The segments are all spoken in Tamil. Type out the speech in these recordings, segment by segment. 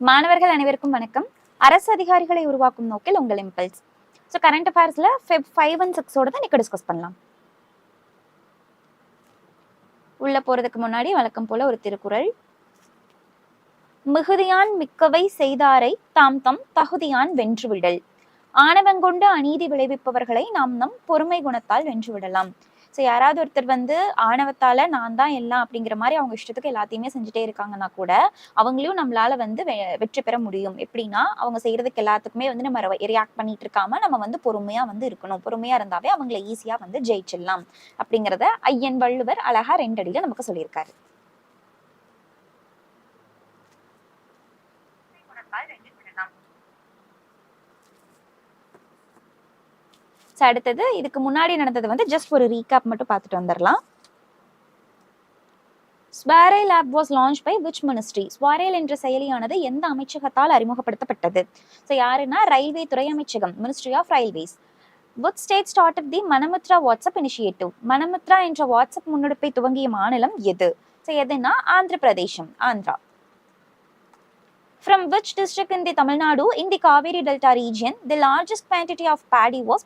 மாணவர்கள் அனைவருக்கும் வணக்கம். அரசு அதிகாரிகளை உருவாக்கும் நோக்கில் உங்கள் இம்பல்ஸ் ஸோ கரண்ட் அஃபேர்ஸில் ஃபெப் ஃபைவ் அண்ட் சிக்ஸோட தான் இன்னைக்கு டிஸ்கஸ் பண்ணலாம். உள்ள போறதுக்கு முன்னாடி வழக்கம் போல ஒரு திருக்குறள். மிகுதியான் மிக்கவை செய்தாரை தாம் தம் தகுதியான் வென்றுவிடல் ஆணவங்கொண்டு அநீதி விளைவிப்பவர்களை நாம் நம் பொறுமை குணத்தால் வென்றுவிடலாம் ஸோ யாராவது ஒருத்தர் வந்து ஆணவத்தால் நான் தான் எல்லாம் அப்படிங்கிற மாதிரி அவங்க இஷ்டத்துக்கு எல்லாத்தையுமே செஞ்சுட்டே இருக்காங்கன்னா கூட அவங்களையும் நம்மளால வந்து வெ- வெற்றி பெற முடியும். எப்படின்னா அவங்க செய்யறதுக்கு எல்லாத்துக்குமே வந்து நம்ம ரியாக்ட் பண்ணிட்டு இருக்காம நம்ம வந்து பொறுமையா வந்து இருக்கணும். பொறுமையா இருந்தாவே அவங்கள ஈஸியா வந்து ஜெயிச்சிடலாம். அப்படிங்கிறத ஐயன் வள்ளுவர் அழகா ரெண்டடியில நமக்கு சொல்லியிருக்காரு. ஸோ அடுத்தது இதுக்கு முன்னாடி நடந்தது வந்து ஜஸ்ட் ஒரு ரீகேப் மட்டும் பார்த்துட்டு வந்துடலாம் SwaRail app was launch by which ministry SwaRail என்ற செயலியானது எந்த அமைச்சகத்தால் அறிமுகப்படுத்தப்பட்டது? ஸோ யாருன்னா ரயில்வே துறை அமைச்சகம் ministry of railways which state start the மனமுத்ரா WhatsApp initiative மனமுத்ரா என்ற வாட்ஸ்அப் முன்னெடுப்பை துவங்கிய மாநிலம் எது? ஸோ எதுனா ஆந்திர பிரதேசம் Andhra. From which district in the Tamil Nadu in the Kaveri Delta region the largest quantity of paddy was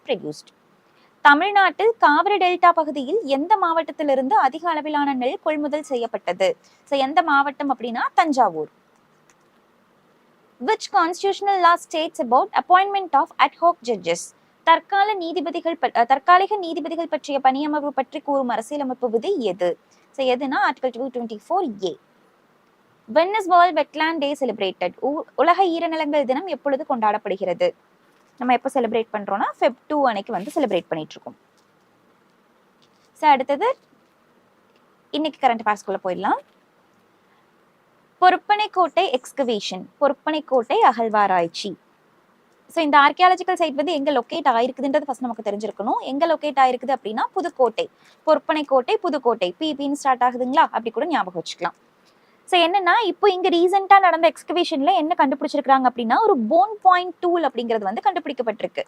தமிழ்நாட்டில் காவிரி டெல்டா பகுதியில் எந்த மாவட்டத்திலிருந்து அதிக அளவிலான நெல் கொள்முதல் செய்யப்பட்டது ஸோ எந்த மாவட்டம் அப்படின்னா Thanjavur which constitutional law states about appointment of ad hoc judges தற்கால நீதிபதிகள் தற்காலிக நீதிபதிகள் பற்றிய பணியமர்வு பற்றி கூறும் அரசியலமைப்பு விதி எது ஸோ எதுனா article two twenty four A when is world wetland day celebrated உலக ஈரநிலங்கள் தினம் எப்பொழுது கொண்டாடப்படுகிறது? நம்ம எப்போ செலிப்ரேட் பண்ணுறோன்னா ஃபெப் டூ அன்னைக்கு வந்து செலிப்ரேட் பண்ணிகிட்ருக்கோம் இருக்கோம் ஸோ அடுத்தது இன்னைக்கு கரண்ட் பாஸ்குள்ளே போயிடலாம். பொறுப்பனைக்கோட்டை எக்ஸ்கவேஷன் பொறுப்பனைக்கோட்டை அகழ்வாராய்ச்சி. ஸோ இந்த ஆர்கியாலஜிக்கல் சைட் வந்து எங்கே லொக்கேட் ஆயிருக்குதுன்றது ஃபஸ்ட் நமக்கு தெரிஞ்சிருக்கணும். எங்கே லொக்கேட் ஆயிருக்குது அப்படின்னா புதுக்கோட்டை. பொறுப்பனைக்கோட்டை புதுக்கோட்டை. பிபின்னு ஸ்டார்ட் ஆகுதுங்களா? அப்படி கூட ஞாபகம் வச்சுக்கலாம். ஸோ என்னன்னா இப்போ இங்கே ரீசெண்டாக நடந்த எக்ஸ்கவேஷனில் என்ன கண்டுபிடிச்சிருக்காங்க அப்படின்னா ஒரு போன் பாயிண்ட் டூல் அப்படிங்கிறது வந்து கண்டுபிடிக்கப்பட்டிருக்கு.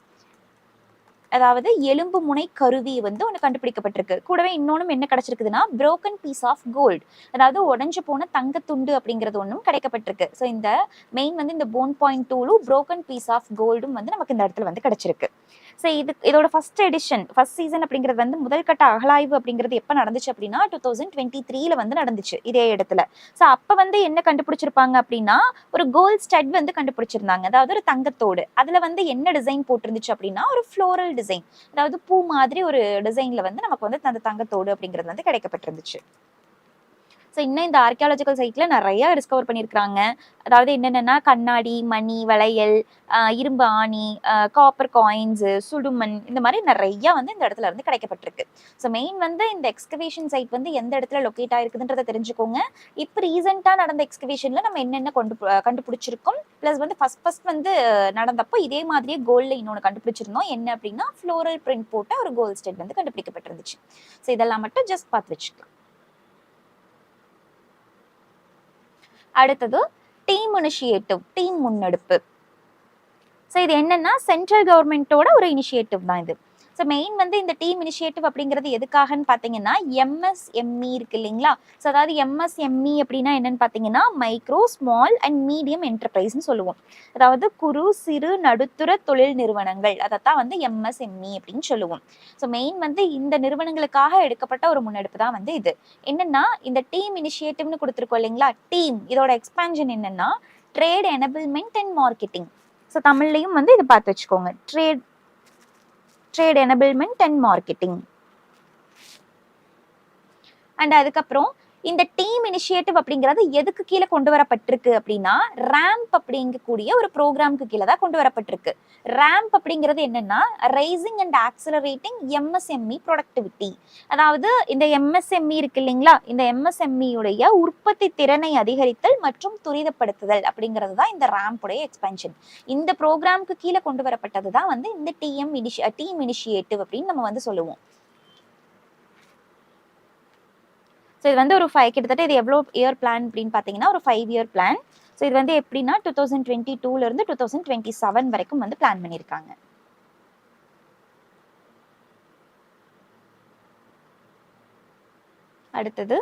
அதாவது எலும்பு முனை கருவி வந்து ஒன்று கண்டுபிடிக்கப்பட்டிருக்கு. கூடவே இன்னொன்னும் என்ன கிடைச்சிருக்குதுன்னா ப்ரோக்கன் பீஸ் ஆஃப் கோல்டு அதாவது உடஞ்சு போன தங்கத்துண்டு அப்படிங்கிறது ஒன்றும் கிடைக்கப்பட்டிருக்கு. ஸோ இந்த மெயின் வந்து இந்த போன் பாயிண்ட் டூலும் ப்ரோக்கன் பீஸ் ஆஃப் கோல்டும் வந்து நமக்கு இந்த இடத்துல வந்து கிடைச்சிருக்கு. ஸோ இது இதோட ஃபர்ஸ்ட் எடிஷன் ஃபர்ஸ்ட் சீசன் அப்படிங்கிறது வந்து முதல் கட்ட அகலாய்வு அப்படிங்கிறது எப்போ நடந்துச்சு அப்படின்னா டூ தௌசண்ட் டுவெண்ட்டி த்ரீல வந்து நடந்துச்சு இதே இடத்துல. ஸோ அப்போ வந்து என்ன கண்டுபிடிச்சிருப்பாங்க அப்படின்னா ஒரு கோல்ட் ஸ்டட் வந்து கண்டுபிடிச்சிருந்தாங்க. அதாவது ஒரு தங்கத்தோடு. அதில் வந்து என்ன டிசைன் போட்டிருந்துச்சு அப்படின்னா ஒரு ஃப்ளோரல் டிசைன் அதாவது பூ மாதிரி ஒரு டிசைனில் வந்து நமக்கு வந்து அந்த தங்கத்தோடு அப்படிங்கிறது வந்து கிடைக்கப்பட்டிருந்துச்சு. ஸோ இன்னும் இந்த ஆர்கியாலஜிக்கல் சைட்டில் நிறையா டிஸ்கவர் பண்ணியிருக்கிறாங்க. அதாவது என்னென்னா கண்ணாடி மணி வளையல் இரும்பு ஆணி காப்பர் காயின்ஸு சுடுமண் இந்த மாதிரி நிறையா வந்து இந்த இடத்துல இருந்து கிடைக்கப்பட்டிருக்கு. ஸோ மெயின் வந்து இந்த எக்ஸ்கவேஷன் சைட் வந்து எந்த இடத்துல லொக்கேட் ஆயிருக்குதுன்றதை தெரிஞ்சுக்கோங்க. இப்போ ரீசெண்டாக நடந்த எக்ஸ்கவேஷனில் நம்ம என்னென்ன கொண்டு கண்டுபிடிச்சிருக்கோம்? ப்ளஸ் வந்து ஃபர்ஸ்ட் ஃபர்ஸ்ட் வந்து நடந்தப்போ இதே மாதிரியே கோல்டில் இன்னொன்று கண்டுபிடிச்சிருந்தோம். என்ன அப்படின்னா ஃப்ளோரல் பிரிண்ட் போட்ட ஒரு கோல்ட் ஸ்டேட் வந்து கண்டுபிடிக்கப்பட்டிருந்துச்சு. ஸோ இதெல்லாம் மட்டும் ஜஸ்ட் பார்த்து வச்சுக்கலாம். அடுத்தது டீம் இனிஷியேட்டிவ் டீம் முன்னெடுப்பு. ஸோ இது என்னன்னா சென்ட்ரல் கவர்மெண்ட்டோட ஒரு இனிஷியேட்டிவ் தான் இது. ஸோ மெயின் வந்து இந்த டீம் இனிஷியேட்டிவ் அப்படிங்கிறது எதுக்காகன்னு பார்த்தீங்கன்னா எம்எஸ்எம்இ இருக்கு இல்லைங்களா? ஸோ அதாவது எம்எஸ்எம்இ அப்படின்னா என்னன்னு பார்த்தீங்கன்னா மைக்ரோ ஸ்மால் அண்ட் மீடியம் என்டர்பிரைஸ்னு சொல்லுவோம். அதாவது குறு சிறு நடுத்தர தொழில் நிறுவனங்கள். அதைத்தான் வந்து எம்எஸ்எம்இ அப்படின்னு சொல்லுவோம். ஸோ மெயின் வந்து இந்த நிறுவனங்களுக்காக எடுக்கப்பட்ட ஒரு முன்னெடுப்பு தான் வந்து இது. என்னன்னா இந்த டீம் இனிஷியேட்டிவ்னு கொடுத்துருக்கோம் இல்லைங்களா? டீம் இதோட எக்ஸ்பான்ஷன் என்னன்னா trade enablement and marketing so தமிழ்லையும் வந்து இதை பார்த்து வச்சுக்கோங்க. Trade trade enablement and marketing and அதுக்கப்புறம் இந்த டீம் இனிஷியேட்டிவ் அப்படிங்கிறது எதுக்கு கீழே கொண்டு வரப்பட்டிருக்கு அப்படின்னா ரேம்ப் அப்படிங்கக்கூடிய ஒரு ப்ரோக்ராம்க்கு கீழே தான் கொண்டு வரப்பட்டிருக்கு. ரேம்ப் அப்படிங்கிறது என்னன்னா rising and accelerating MSME productivity அதாவது இந்த எம்எஸ்எம்இ இருக்கு இல்லைங்களா? இந்த எம்எஸ்எம்இயுடைய உற்பத்தி திறனை அதிகரித்தல் மற்றும் துரிதப்படுத்துதல் அப்படிங்கிறது தான் இந்த ரேம்புடைய எக்ஸ்பென்ஷன் இந்த ப்ரோக்ராம்க்கு கீழே கொண்டு வரப்பட்டது தான் வந்து இந்த டிஎம் இனிஷி டீம் இனிஷியேட்டிவ் அப்படின்னு நம்ம வந்து சொல்லுவோம். ஸோ இது வந்து ஒரு ஃபைவ் கிட்டத்தட்ட இது எவ்வளோ இயர் பிளான் அப்படின்னு பார்த்தீங்கன்னா ஒரு ஃபைவ் இயர் பிளான் ஸோ இது வந்து எப்படின்னா டூ தௌசண்ட் டுவெண்ட்டி டூலேருந்து டூ தௌசண்ட் டுவெண்ட்டி செவன் வரைக்கும் வந்து பிளான் பண்ணியிருக்காங்க அடுத்தது.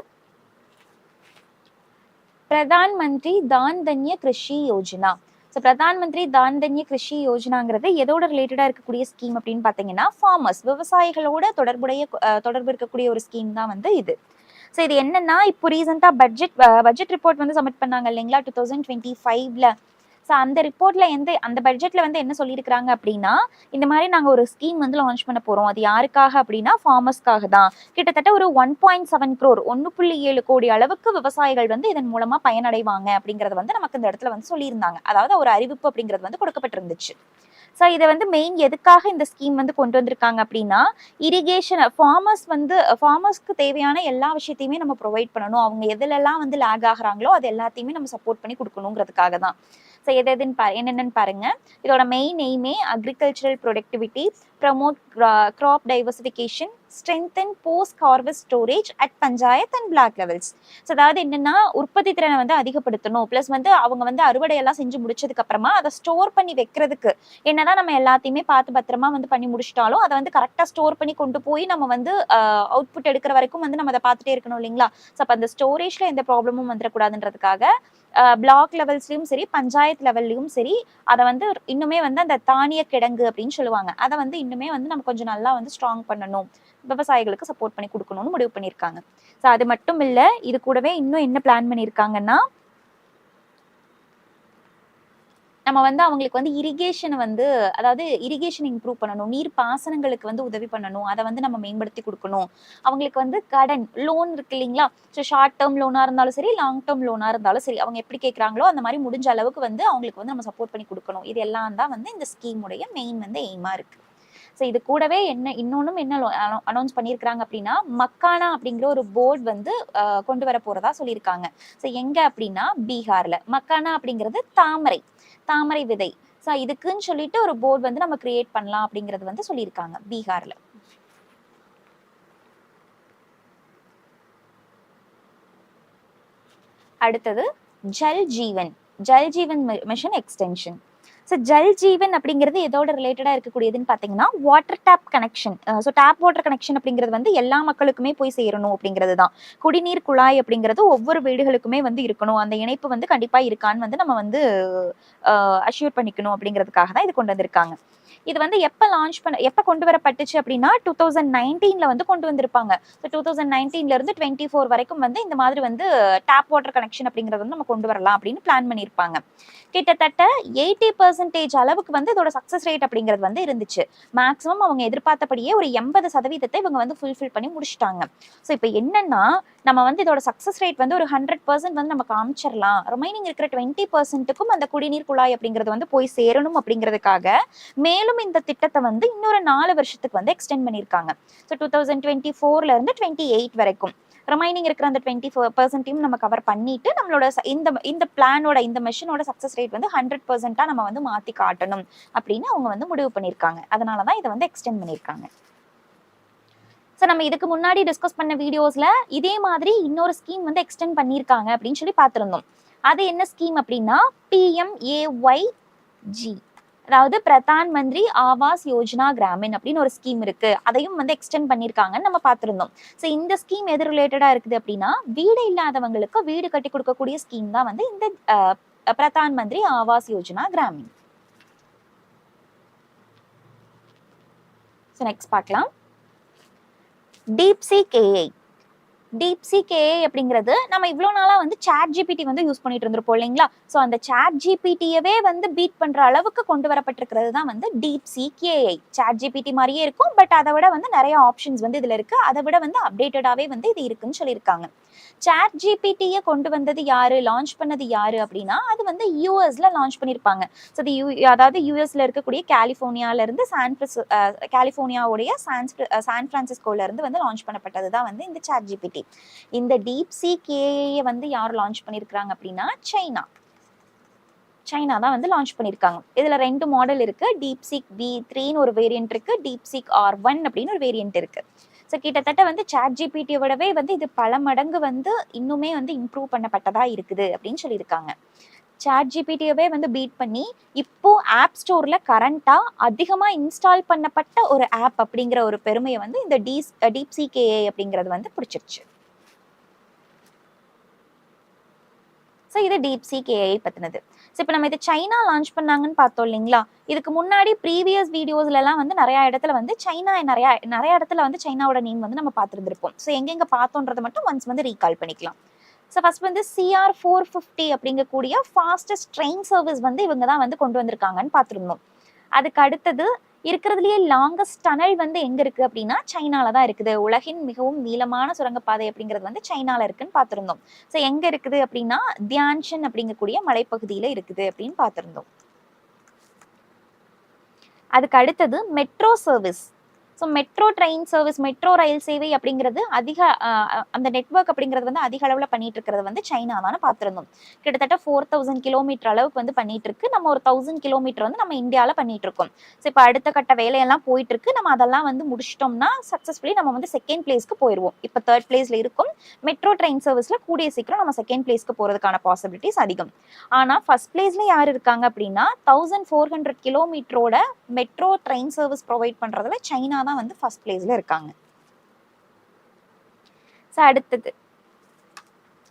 பிரதான் மந்திரி தான் தன்ய கிருஷி யோஜனா. ஸோ பிரதான் மந்திரி தான் தன்ய கிருஷி யோஜனாங்கிறது எதோட ரிலேட்டடா இருக்கக்கூடிய ஸ்கீம் அப்படின்னு பார்த்தீங்கன்னா ஃபார்மர்ஸ் விவசாயிகளோட தொடர்புடைய தொடர்பு இருக்கக்கூடிய ஒரு ஸ்கீம் தான் வந்து இது. ஸோ இது என்னன்னா இப்போ ரீசெண்டாக பட்ஜெட் பட்ஜெட் ரிப்போர்ட் வந்து சப்மிட் பண்ணாங்க இல்லைங்களா? டூ தௌசண்ட் டுவெண்ட்டி ஃபைவ்ல ஸோ அந்த ரிப்போர்ட்ல எந்த அந்த பட்ஜெட்ல வந்து என்ன சொல்லியிருக்கிறாங்க அப்படின்னா இந்த மாதிரி நாங்கள் ஒரு ஸ்கீம் வந்து லான்ச் பண்ண போறோம். அது யாருக்காக அப்படின்னா ஃபார்மர்ஸ்க்காக தான். கிட்டத்தட்ட ஒரு ஒன் பாயிண்ட் செவன் க்ரோர் ஒன்று புள்ளி ஏழு கோடி அளவுக்கு விவசாயிகள் வந்து இதன் மூலமா பயனடைவாங்க அப்படிங்கறத வந்து நமக்கு இந்த இடத்துல வந்து சொல்லியிருந்தாங்க. அதாவது ஒரு அறிவிப்பு அப்படிங்கிறது வந்து கொடுக்கப்பட்டிருந்துச்சு. ஸோ இதை வந்து மெயின் எதுக்காக இந்த ஸ்கீம் வந்து கொண்டு வந்திருக்காங்க அப்படின்னா இரிகேஷன் ஃபார்மர்ஸ் வந்து ஃபார்மர்ஸ்க்கு தேவையான எல்லா விஷயத்தையுமே நம்ம ப்ரொவைட் பண்ணணும். அவங்க எதுலெல்லாம் வந்து லேக் ஆகுறாங்களோ அது எல்லாத்தையுமே நம்ம சப்போர்ட் பண்ணி கொடுக்கணுங்கிறதுக்காக தான் ஸோ எது எதுன்னு பா என்னென்னு பாருங்க. இதோட main எய்மே agricultural productivity promote uh, crop diversification strengthen post harvest storage at panchayat and block levels so அதாவது என்னன்னா உற்பத்தி திறனை வந்து அதிகப்படுத்தணும். ப்ளஸ் வந்து அவங்க வந்து அறுவடை எல்லாம் செஞ்சு முடிச்சதுக்கு அப்புறமா அதை ஸ்டோர் பண்ணி வைக்கிறதுக்கு. என்னதான் நம்ம எல்லாத்தையுமே பார்த்து பத்திரமா வந்து பண்ணி முடிச்சிட்டாலும் அதை வந்து கரெக்டாக ஸ்டோர் பண்ணி கொண்டு போய் நம்ம வந்து அவுட்புட் எடுக்கிற வரைக்கும் வந்து நம்ம அதை பார்த்துட்டே இருக்கணும் இல்லைங்களா? ஸோ அப்போ அந்த ஸ்டோரேஜ்ல எந்த ப்ராப்ளமும் வந்துடக்கூடாதுன்றதுக்காக பிளாக் லெவல்ஸ்லையும் சரி பஞ்சாயத்து லெவல்லையும் சரி அதை வந்து இன்னுமே வந்து அந்த தானிய கிடங்கு அப்படின்னு சொல்லுவாங்க. அதை வந்து இன்னுமே வந்து நம்ம கொஞ்சம் நல்லா வந்து ஸ்ட்ராங் பண்ணணும். விவசாயிகளுக்கு சப்போர்ட் பண்ணி கொடுக்கணும்னு முடிவு பண்ணியிருக்காங்க. ஸோ அது மட்டும் இல்லை இது கூடவே இன்னும் என்ன பிளான் பண்ணியிருக்காங்கன்னா நம்ம வந்து அவங்களுக்கு வந்து இரிகேஷனை வந்து அதாவது இரிகேஷன் இம்ப்ரூவ் பண்ணணும். நீர் பாசனங்களுக்கு வந்து உதவி பண்ணணும். அதை வந்து நம்ம மேம்படுத்தி கொடுக்கணும். அவங்களுக்கு வந்து கடன் லோன் இருக்கு இல்லைங்களா? ஸோ ஷார்ட் டேர்ம் லோனாக இருந்தாலும் சரி லாங் டேர்ம் லோனாக இருந்தாலும் சரி அவங்க எப்படி கேட்குறாங்களோ அந்த மாதிரி முடிஞ்ச அளவுக்கு வந்து அவங்களுக்கு வந்து நம்ம சப்போர்ட் பண்ணி கொடுக்கணும். இது எல்லாம் தான் வந்து இந்த ஸ்கீமுடைய மெயின் வந்து எய்மாக இருக்குது ஸோ இது கூடவே என்ன இன்னொன்றும் என்ன அனௌன்ஸ் பண்ணியிருக்கிறாங்க அப்படின்னா மக்கானா அப்படிங்கிற ஒரு போர்டு வந்து கொண்டு வர போகிறதா சொல்லியிருக்காங்க. ஸோ எங்கே அப்படின்னா பீகாரில். மக்கானா அப்படிங்கிறது தாமரை. தாமரை விதை. ஸோ இதுக்குன்னு சொல்லிட்டு ஒரு போர்டு வந்து நம்ம கிரியேட் பண்ணலாம் அப்படிங்கிறது வந்து சொல்லியிருக்காங்க பீகாரில். அடுத்தது Jal Jeevan Jal Jeevan mission extension so Jal Jeevan அப்படிங்கிறது எதோட ரிலேட்டடாக இருக்கக்கூடியதுன்னு பார்த்தீங்கன்னா water tap connection so tap water connection அப்படிங்கிறது வந்து எல்லா மக்களுக்குமே போய் சேரணும் அப்படிங்கிறது தான் குடிநீர் குழாய் அப்படிங்கிறது ஒவ்வொரு வீடுகளுக்குமே வந்து இருக்கணும். அந்த இணைப்பு வந்து கண்டிப்பாக இருக்கான்னு வந்து நம்ம வந்து அஷ்யூர் பண்ணிக்கணும் அப்படிங்கிறதுக்காக தான் இது கொண்டு வந்திருக்காங்க. இது வந்து எப்போ லான்ச் பண்ண எப்போ கொண்டு வரப்பட்டுச்சு அப்படின்னா டூ தௌசண்ட் நைன்டீனில் வந்து கொண்டு வந்திருப்பாங்க. ஸோ டூ தௌசண்ட் நைன்டீன்லேருந்து டுவெண்ட்டி ஃபோர் வரைக்கும் வந்து இந்த மாதிரி வந்து டேப் வாட்டர் கனெக்ஷன் அப்படிங்கிறது வந்து நம்ம கொண்டு வரலாம் அப்படின்னு பிளான் பண்ணியிருப்பாங்க கிட்டத்தட்ட எயிட்டி பர்சன்டேஜ் அளவுக்கு வந்து இதோட சக்ஸஸ் ரேட் அப்படிங்கிறது வந்து இருந்துச்சு. மேக்ஸிமம் அவங்க எதிர்பார்த்தபடியே ஒரு எண்பது சதவீதத்தை இவங்க வந்து ஃபுல்ஃபில் பண்ணி முடிச்சிட்டாங்க. ஸோ இப்போ என்னன்னா நம்ம வந்து இதோட சக்ஸஸ் ரேட் வந்து ஒரு ஹண்ட்ரட் பர்சன்ட் வந்து நம்ம காமிச்சிடலாம் ரிமைனிங் இருக்கிற டுவெண்ட்டி பர்சன்ட்டுக்கும் அந்த குடிநீர் குழாய் அப்படிங்கிறது வந்து போய் சேரணும் அப்படிங்கிறதுக்காக மேலும் மேலும் இந்த திட்டத்தை வந்து இன்னொரு நாலு வருஷத்துக்கு வந்து எக்ஸ்டெண்ட் பண்ணியிருக்காங்க. ஸோ டூ தௌசண்ட் டுவெண்ட்டி ஃபோர்ல இருந்து டுவெண்ட்டி எயிட் வரைக்கும். ரிமைனிங் இருக்கிற அந்த டுவெண்ட்டி ஃபோர் பர்சன்ட்டையும் நம்ம கவர் பண்ணிட்டு நம்மளோட இந்த இந்த பிளானோட இந்த மிஷினோட சக்ஸஸ் ரேட் வந்து ஹண்ட்ரட் பர்சன்டா நம்ம வந்து மாத்தி காட்டணும் அப்படின்னு அவங்க வந்து முடிவு பண்ணியிருக்காங்க. அதனால தான் இதை வந்து எக்ஸ்டெண்ட் பண்ணியிருக்காங்க. ஸோ நம்ம இதுக்கு முன்னாடி டிஸ்கஸ் பண்ண வீடியோஸ்ல இதே மாதிரி இன்னொரு ஸ்கீம் வந்து எக்ஸ்டெண்ட் பண்ணியிருக்காங்க அப்படின்னு சொல்லி பார்த்துருந்தோம். அது என்ன ஸ்கீம் அப்படின்னா பிஎம்ஏஒய் ஜி அதாவது பிரதான் மந்திரி ஆவாஸ் யோஜனா கிராமின் அப்படின்னு ஒரு ஸ்கீம் இருக்கு. அதையும் வந்து எக்ஸ்டெண்ட் பண்ணியிருக்காங்கன்னு நம்ம பார்த்துருந்தோம். ஸோ இந்த ஸ்கீம் எது ரிலேட்டடா இருக்குது அப்படின்னா வீடு இல்லாதவங்களுக்கு வீடு கட்டி கொடுக்கக்கூடிய ஸ்கீம் தான் வந்து இந்த பிரதான் மந்திரி ஆவாஸ் யோஜனா கிராமின். ஸோ நெக்ஸ்ட் பார்க்கலாம். டீப்சி கேஐ டீப்சி கேஐ அப்படிங்கிறது நம்ம இவ்வளோ நாளாக வந்து சேட் ஜிபிடி வந்து யூஸ் பண்ணிட்டு இருந்திருப்போம் இல்லைங்களா? ஸோ அந்த சாட் ஜிபிடியவே வந்து பீட் பண்ணுற அளவுக்கு கொண்டு வரப்பட்டிருக்கிறது தான் வந்து டீப் கேஐ சாட் ஜிபிடி மாதிரியே இருக்கும் பட் அதை விட வந்து நிறைய ஆப்ஷன்ஸ் வந்து இதில் இருக்குது அதை விட வந்து அப்டேட்டடாகவே வந்து இது இருக்குன்னு சொல்லியிருக்காங்க. சேட் ஜிபிடியை கொண்டு வந்தது யாரு? லான்ச் பண்ணது யாரு அப்படின்னா அது வந்து யூஎஸ்ல லான்ச் பண்ணியிருப்பாங்க. ஸோ அது யூ அதாவது யூஎஸ்ல இருக்கக்கூடிய கலிஃபோர்னியால இருந்து சான் பிரிஸ் கலிஃபோர்னியாவுடைய சான் சான் பிரான்சிஸ்கோல இருந்து வந்து லான்ச் பண்ணப்பட்டது தான் வந்து இந்த சேட் ஜிபிடி இந்த டீப் சி கேஏயை வந்து யார் லான்ச் பண்ணியிருக்கிறாங்க அப்படின்னா சைனா. சைனா தான் வந்து லான்ச் பண்ணியிருக்காங்க இதுல ரெண்டு மாடல் இருக்கு. டீப் சீக் வி த்ரீன்னு ஒரு வேரியன்ட் இருக்கு. டீப் சீக் ஆர் ஒன் அப்படின்னு ஒரு வேரியன்ட் இருக்கு. ஸோ கிட்டத்தட்ட வந்து சாட் ஜிபிடியை விடவே வந்து இது பல மடங்கு வந்து இன்னுமே வந்து இம்ப்ரூவ் பண்ணப்பட்டதா இருக்குது அப்படின்னு சொல்லியிருக்காங்க. சாட் ஜிபிடியவே வந்து பீட் பண்ணி இப்போ ஆப் ஸ்டோர்ல கரண்டா அதிகமா இன்ஸ்டால் பண்ணப்பட்ட ஒரு ஆப் அப்படிங்கிற ஒரு பெருமையை வந்து இந்த டீஸ் டீப் சிகேஏ அப்படிங்கிறது வந்து பிடிச்சிருச்சு. ஸோ இது டீப் சி கேஐ பற்றினது ஸோ இப்போ நம்ம இது சைனா லான்ச் பண்ணாங்கன்னு பார்த்தோம் இல்லைங்களா? இதுக்கு முன்னாடி ப்ரீவியஸ் வீடியோஸ்லலாம் வந்து நிறைய இடத்துல வந்து சைனா நிறையா நிறையா இடத்துல வந்து சைனாவோட நேம் வந்து நம்ம பார்த்துருந்துருப்போம். ஸோ எங்கெங்கே பார்த்தோன்றதை மட்டும் ஒன்ஸ் வந்து ரீகால் பண்ணிக்கலாம். ஸோ ஃபர்ஸ்ட் வந்து சிஆர் ஃபோர் ஃபிஃப்டி அப்படிங்கக்கூடிய ஃபாஸ்டஸ்ட் ட்ரெயின் சர்வீஸ் வந்து இவங்க தான் வந்து கொண்டு வந்திருக்காங்கன்னு பார்த்துருந்தோம். அதுக்கு அடுத்தது இருக்கிறதுலையே லாங்கஸ்ட் டனல் வந்து எங்கே இருக்குது அப்படின்னா சைனால தான் இருக்குது. உலகின் மிகவும் நீளமான சுரங்கப்பாதை அப்படிங்கிறது வந்து சைனாவில் இருக்குன்னு பார்த்துருந்தோம். ஸோ எங்கே இருக்குது அப்படின்னா தியான்ஷன் அப்படிங்கக்கூடிய மலைப்பகுதியில் இருக்குது அப்படின்னு பார்த்துருந்தோம். அதுக்கு அடுத்தது metro service so metro train service metro ரயில் சேவை அப்படிங்கிறது அதிக அந்த நெட்வொர்க் அப்படிங்கிறது வந்து அதிக அளவில் பண்ணிட்டு இருக்கிறது வந்து சைனா தான் பார்த்துருந்தோம். கிட்டத்தட்ட ஃபோர் தௌசண்ட் கிலோமீட்டர் அளவுக்கு வந்து பண்ணிட்டு இருக்கு நம்ம ஒரு தௌசண்ட் கிலோமீட்டர் வந்து நம்ம இந்தியாவில் பண்ணிட்டு இருக்கோம் ஸோ இப்போ அடுத்த கட்ட வேலையெல்லாம் போயிட்டு இருக்கு நம்ம அதெல்லாம் வந்து முடிச்சிட்டோம்னா சக்ஸஸ்ஃபுல்லி நம்ம வந்து செகண்ட் பிளேஸ்க்கு போயிடுவோம் இப்போ தேர்ட் பிளேஸ்ல இருக்கும். மெட்ரோ ட்ரெயின் சர்வீஸ்ல கூடிய சீக்கிரம் நம்ம செகண்ட் பிளேஸ்க்கு போறதுக்கான பாசிபிலிட்டிஸ் அதிகம். ஆனால் ஃபர்ஸ்ட் பிளேஸ்ல யார் இருக்காங்க அப்படின்னா தௌசண்ட் ஃபோர் ஹண்ட்ரட் கிலோமீட்டரோட மெட்ரோ ட்ரெயின் சர்வீஸ் ப்ரொவைட் பண்றதுல சைனா தான் வந்து ஃபர்ஸ்ட் பிளேஸ்ல இருக்காங்க. ஸோ அடுத்தது.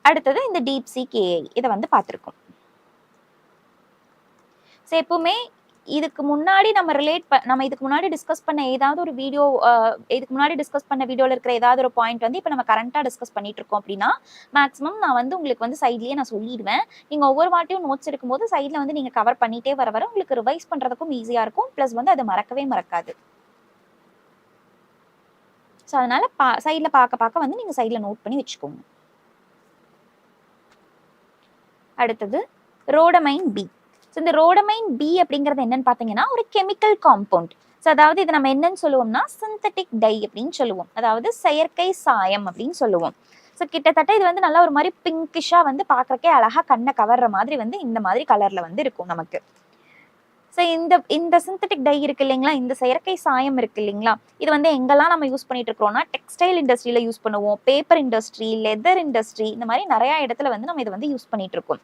அடுத்தது இந்த டீப் சி கேஐ இதை வந்து பார்த்துருக்கோம். ஸோ எப்பவுமே இதுக்கு முன்னாடி நம்ம ரிலேட் ப நம்ம இதுக்கு முன்னாடி டிஸ்கஸ் பண்ண ஏதாவது ஒரு வீடியோ இதுக்கு முன்னாடி டிஸ்கஸ் பண்ண வீடியோல இருக்கிற ஏதாவது ஒரு பாயிண்ட் வந்து இப்போ நம்ம கரண்ட்டாக டிஸ்கஸ் பண்ணிட்டு இருக்கோம் அப்படின்னா மேக்ஸிமம் நான் வந்து உங்களுக்கு வந்து சைட்லேயே நான் சொல்லிடுவேன். நீங்கள் ஒவ்வொரு வாட்டியும் நோட்ஸ் எடுக்கும்போது சைடில் வந்து நீங்கள் கவர் பண்ணிட்டே வர வர உங்களுக்கு ரிவைஸ் பண்றதுக்கும் ஈஸியாக இருக்கும். ப்ளஸ் வந்து அது மறக்கவே மறக்காது. ஸோ அதனால பா சைடில் பார்க்க பார்க்க வந்து நீங்கள் சைடில் நோட் பண்ணி வச்சுக்கோங்க. அடுத்தது ரோடமைன் பி ஸோ இந்த ரோடமைன் பி அப்படிங்கிறது என்னன்னு பார்த்தீங்கன்னா ஒரு கெமிக்கல் காம்பவுண்ட் ஸோ அதாவது இது நம்ம என்னன்னு சொல்லுவோம்னா சிந்தட்டிக் டை அப்படின்னு சொல்லுவோம். அதாவது செயற்கை சாயம் அப்படின்னு சொல்லுவோம். ஸோ கிட்டத்தட்ட இது வந்து நல்லா ஒரு மாதிரி பிங்கிஷாக வந்து பார்க்கறக்கே அழகா கண்ணை கவர்ற மாதிரி வந்து இந்த மாதிரி கலர்ல வந்து இருக்கும் நமக்கு. ஸோ இந்த இந்த சிந்தட்டிக் டை இருக்கு இல்லைங்களா? இந்த செயற்கை சாயம் இருக்கு இல்லைங்களா? இது வந்து எங்கெல்லாம் நம்ம யூஸ் பண்ணிட்டு இருக்கிறோம்னா டெக்ஸ்டைல் இண்டஸ்ட்ரியில யூஸ் பண்ணுவோம். பேப்பர் இண்டஸ்ட்ரி லெதர் இண்டஸ்ட்ரி இந்த மாதிரி நிறைய இடத்துல வந்து நம்ம இதை வந்து யூஸ் பண்ணிட்டு இருக்கோம்.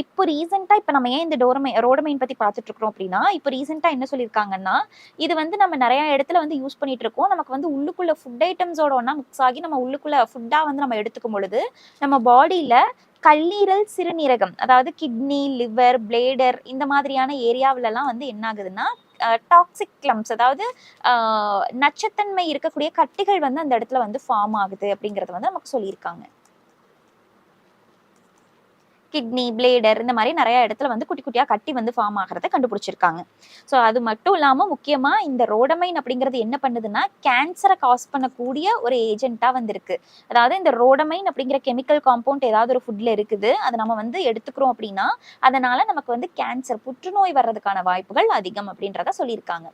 இப்போ ரீசெண்டாக இப்போ நம்ம ஏன் இந்த டோரமை ரோடமைன் பற்றி பார்த்துட்டு இருக்கிறோம் அப்படின்னா இப்போ ரீசெண்டாக என்ன சொல்லியிருக்காங்கன்னா இது வந்து நம்ம நிறைய இடத்துல வந்து யூஸ் பண்ணிட்டு இருக்கோம். நமக்கு வந்து உள்ளுக்குள்ள ஃபுட் ஐட்டம்ஸோட ஒன்றா மிக்ஸ் ஆகி நம்ம உள்ளுக்குள்ள ஃபுட்டாக வந்து நம்ம எடுத்துக்கும் பொழுது நம்ம பாடியில் கல்லீரல் சிறுநீரகம் அதாவது கிட்னி லிவர் பிளேடர் இந்த மாதிரியான ஏரியாவிலலாம் வந்து என்ன ஆகுதுன்னா டாக்ஸிக் கிளம்ஸ் அதாவது ஆஹ், நச்சுத்தன்மை இருக்கக்கூடிய கட்டிகள் வந்து அந்த இடத்துல வந்து ஃபார்ம் ஆகுது அப்படிங்கிறத வந்து நமக்கு சொல்லியிருக்காங்க. கிட்னி பிளேடர் இந்த மாதிரி நிறைய இடத்துல வந்து குட்டி குட்டியா கட்டி வந்து ஃபார்ம் ஆகிறத கண்டுபிடிச்சிருக்காங்க. ஸோ அது மட்டும் இல்லாம முக்கியமா இந்த ரோடமைன் அப்படிங்கிறது என்ன பண்ணுதுன்னா கேன்சரை காஸ் பண்ணக்கூடிய ஒரு ஏஜென்ட்டா வந்திருக்கு. அதாவது இந்த ரோடமைன் அப்படிங்கிற கெமிக்கல் காம்பவுண்ட் ஏதாவது ஒரு ஃபுட்ல இருக்குது அதை நம்ம வந்து எடுத்துக்கிறோம் அப்படின்னா அதனால நமக்கு வந்து கேன்சர் புற்றுநோய் வர்றதுக்கான வாய்ப்புகள் அதிகம் அப்படின்றத சொல்லியிருக்காங்க.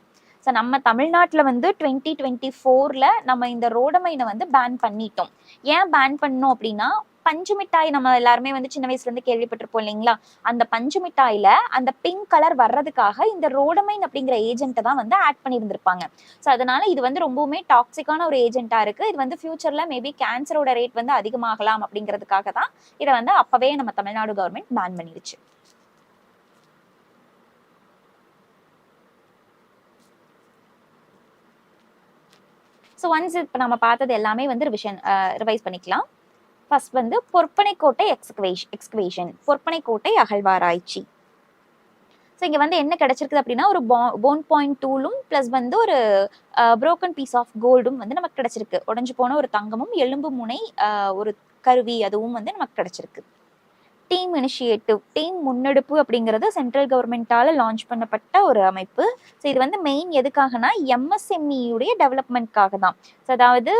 ஸோ நம்ம தமிழ்நாட்டில் வந்து டுவெண்ட்டி டுவெண்ட்டி ஃபோரில் நம்ம இந்த ரோடமைனை வந்து பேன் பண்ணிட்டோம். ஏன் பேன் பண்ணோம் அப்படின்னா பஞ்சு மிட்டாய் நம்ம எல்லாருமே வந்து சின்ன வயசுல இருந்து கேள்விப்பட்டிருப்போம் இல்லைங்களா? அந்த பஞ்சு மிட்டாயில அந்த பிங்க் கலர் வர்றதுக்காக இந்த ரோடமைன் அப்படிங்கிற ஏஜென்ட்டை தான் வந்து ஆட் பண்ணியிருந்திருப்பாங்க ஸோ அதனால இது வந்து ரொம்பவுமே டாக்ஸிக்கான ஒரு ஏஜென்ட்டா இருக்கு. இது வந்து ஃபியூச்சர்ல மேபி கேன்சரோட ரேட் வந்து அதிகமாகலாம் அப்படிங்கிறதுக்காக தான் இதை வந்து அப்பவே நம்ம தமிழ்நாடு கவர்மெண்ட் பேன் பண்ணிருச்சு. ஸோ ஒன்ஸ் இப்போ நம்ம பார்த்தது எல்லாமே வந்து ரிவிஷன் ரிவைஸ் பண்ணிக்கலாம். ஃபர்ஸ்ட் வந்து பொற்பனைக்கோட்டை எக்ஸ்கவேஷ் எக்ஸ்கவேஷன் பொற்பனைக்கோட்டை அகழ்வாராய்ச்சி. ஸோ இங்கே வந்து என்ன கிடச்சிருக்குது அப்படின்னா ஒரு போன் பாயிண்ட் டூலும் ப்ளஸ் வந்து ஒரு ப்ரோக்கன் பீஸ் ஆஃப் கோல்டும் வந்து நமக்கு கிடச்சிருக்கு. உடஞ்சு போன ஒரு தங்கமும் எலும்பு முனை ஒரு கருவி அதுவும் வந்து நமக்கு கிடச்சிருக்கு. டீம் இனிஷியேட்டிவ் டீம் முன்னெடுப்பு அப்படிங்கிறது சென்ட்ரல் கவர்மெண்ட்டால் லான்ச் பண்ணப்பட்ட ஒரு அமைப்பு. ஸோ இது வந்து மெயின் எதுக்காகனா எம்எஸ்எம்இயுடைய டெவலப்மெண்ட்காக தான். ஸோ அதாவது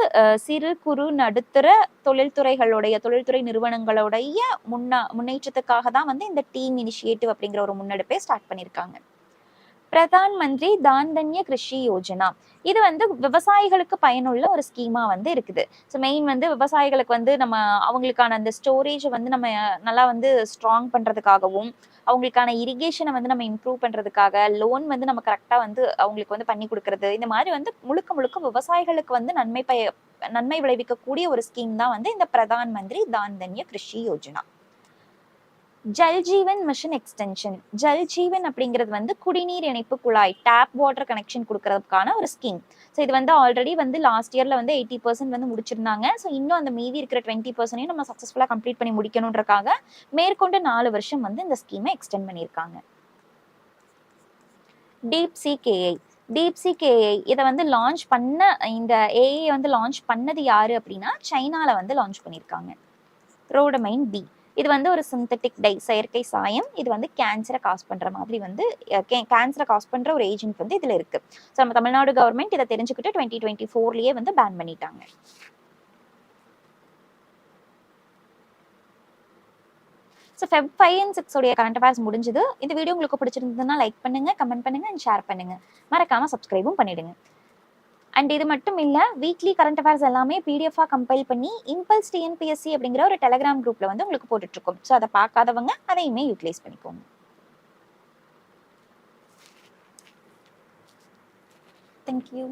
சிறு குறு நடுத்தர தொழில்துறைகளுடைய தொழில்துறை நிறுவனங்களுடைய முன்னா முன்னேற்றத்துக்காக தான் வந்து இந்த டீம் இனிஷியேட்டிவ் அப்படிங்கிற ஒரு முன்னெடுப்பை ஸ்டார்ட் பண்ணியிருக்காங்க பிரதான் மந்திரி தான்தன்ய கிருஷி யோஜனா. இது வந்து விவசாயிகளுக்கு பயனுள்ள ஒரு ஸ்கீமா வந்து இருக்குது. ஸோ மெயின் வந்து விவசாயிகளுக்கு வந்து நம்ம அவங்களுக்கான அந்த ஸ்டோரேஜை வந்து நம்ம நல்லா வந்து ஸ்ட்ராங் பண்றதுக்காகவும் அவங்களுக்கான இரிகேஷனை வந்து நம்ம இம்ப்ரூவ் பண்றதுக்காக லோன் வந்து நம்ம கரெக்டாக வந்து அவங்களுக்கு வந்து பண்ணி கொடுக்கறது. இந்த மாதிரி வந்து முழுக்க முழுக்க விவசாயிகளுக்கு வந்து நன்மை பய நன்மை விளைவிக்கக்கூடிய ஒரு ஸ்கீம் தான் வந்து இந்த பிரதான் மந்திரி தான் தன்ய கிருஷி யோஜனா. ஜல் ஜீவன் மிஷன் எக்ஸ்டென்ஷன் ஜல் ஜீவன் அப்படிங்கிறது வந்து குடிநீர் இணைப்பு குழாய் டேப் வாட்டர் கனெக்ஷன் கொடுக்கறதுக்கான ஒரு ஸ்கீம் ஸோ இது வந்து ஆல்ரெடி வந்து லாஸ்ட் இயரில் வந்து எயிட்டி பர்சன்ட் வந்து முடிச்சிருந்தாங்க. ஸோ இன்னும் அந்த மீதி இருக்கிற டுவெண்ட்டி பர்சன்டையும் நம்ம சக்ஸஸ்ஃபுல்லாக கம்ப்ளீட் பண்ணி முடிக்கணுன்றக்காக மேற்கொண்டு நாலு வருஷம் வந்து இந்த ஸ்கீமை எக்ஸ்டெண்ட் பண்ணியிருக்காங்க. டீப் சிகேஐ டீப் சிகேஐ இதை வந்து லான்ச் பண்ண இந்த ஏஐ வந்து லான்ச் பண்ணது யாரு அப்படின்னா சைனாவில் வந்து லான்ச் பண்ணியிருக்காங்க. ரோடமைன் பி இது வந்து ஒரு சிந்தட்டிக் டை செயற்கை சாயம். இது வந்து கேன்சரை காஸ் பண்ணுற மாதிரி வந்து கேன்சரை காஸ் பண்ணுற ஒரு ஏஜென்ட் வந்து இதில் இருக்குது ஸோ நம்ம தமிழ்நாடு கவர்மெண்ட் இதை தெரிஞ்சுக்கிட்டு டுவெண்ட்டி டுவெண்ட்டி ஃபோர்லேயே வந்து பேன் பண்ணிட்டாங்க. So Feb five and six உடைய கரண்ட் அஃபேர்ஸ் முடிஞ்சது. இந்த வீடியோ உங்களுக்கு பிடிச்சிருந்ததுன்னா லைக் பண்ணுங்கள் கமெண்ட் பண்ணுங்க அண்ட் ஷேர் பண்ணுங்கள் மறக்காமல் சப்ஸ்கிரைபும் பண்ணிடுங்க. அண்ட் இது மட்டும் இல்லை வீக்லி கரண்ட் அஃபேர்ஸ் எல்லாமே பிடிஎஃபாக கம்பைல் பண்ணி இம்பல்ஸ் டிஎன்பிஎஸ்சி அப்படிங்கிற ஒரு டெலகிராம் குரூப்பில் வந்து உங்களுக்கு போட்டுட்ருக்கோம். ஸோ அதை பார்க்காதவங்க அதையுமே யூட்டிலைஸ் பண்ணிக்கோங்க. தேங்க்யூ